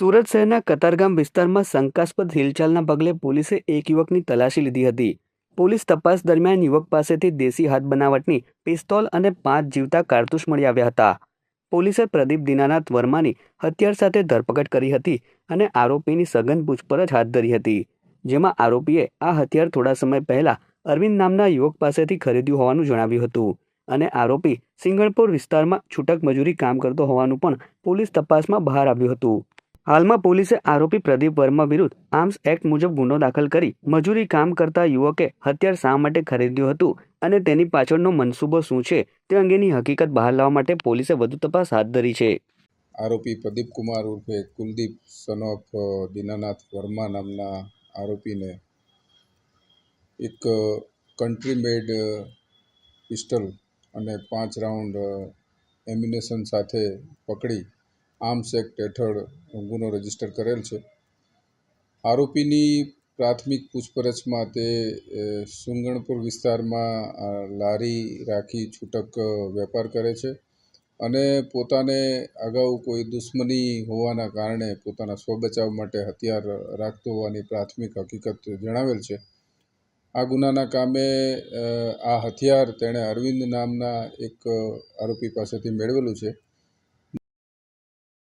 સુરત શહેરના કતારગામ વિસ્તારમાં શંકાસ્પદ હિલચાલના પગલે પોલીસે એક યુવકની તલાશી લીધી હતી. પોલીસ તપાસ દરમિયાન યુવક પાસેથી દેશી હાથ બનાવટની પિસ્તોલ અને પાંચ જીવતા કારતૂસ મળી આવ્યા હતા. પોલીસે પ્રદીપ દીનાનાથ વર્માની હથિયાર સાથે ધરપકડ કરી હતી અને આરોપીની સઘન પૂછપરછ હાથ ધરી હતી. જેમાં આરોપીએ આ હથિયાર થોડા સમય પહેલા અરવિંદ નામના યુવક પાસેથી ખરીદ્યું હોવાનું જણાવ્યું હતું અને આરોપી સિંગણપુર વિસ્તારમાં છૂટક મજૂરી કામ કરતો હોવાનું પણ પોલીસ તપાસમાં બહાર આવ્યું હતું. હાલમાં પોલીસે આરોપી પ્રદીપ વર્મા વિરુદ્ધ આર્મ્સ એક્ટ મુજબ ગુનો દાખલ કરી મજૂરી કામ કરતા યુવકે હથિયાર શા માટે ખરીદ્યું હતું અને તેની પાછળનો મનસૂબો શું છે તે અંગેની હકીકત બહાર લાવવા માટે પોલીસે વધુ તપાસ હાથ ધરી છે. આરોપી પ્રદીપ કુમાર ઉર્ફે કુલદીપ સન ઓફ દીનાનાથ વર્મા નામના આરોપીને એક કન્ટ્રી મેડ પિસ્ટલ અને પાંચ રાઉન્ડ એમ્યુનેશન સાથે પકડી આર્મ્સ એક્ટ હેઠળ ગુનો રજિસ્ટર કરેલ છે. આરોપીની પ્રાથમિક પૂછપરછમાં તે સુંગણપુર વિસ્તારમાં લારી રાખી છૂટક વેપાર કરે છે અને પોતાને અગાઉ કોઈ દુશ્મની હોવાના કારણે પોતાના સ્વબચાવ માટે હથિયાર રાખતો હોવાની પ્રાથમિક હકીકત જણાવેલ છે. આ ગુનાના કામે આ હથિયાર તેણે અરવિંદ નામના એક આરોપી પાસેથી મેળવેલું છે.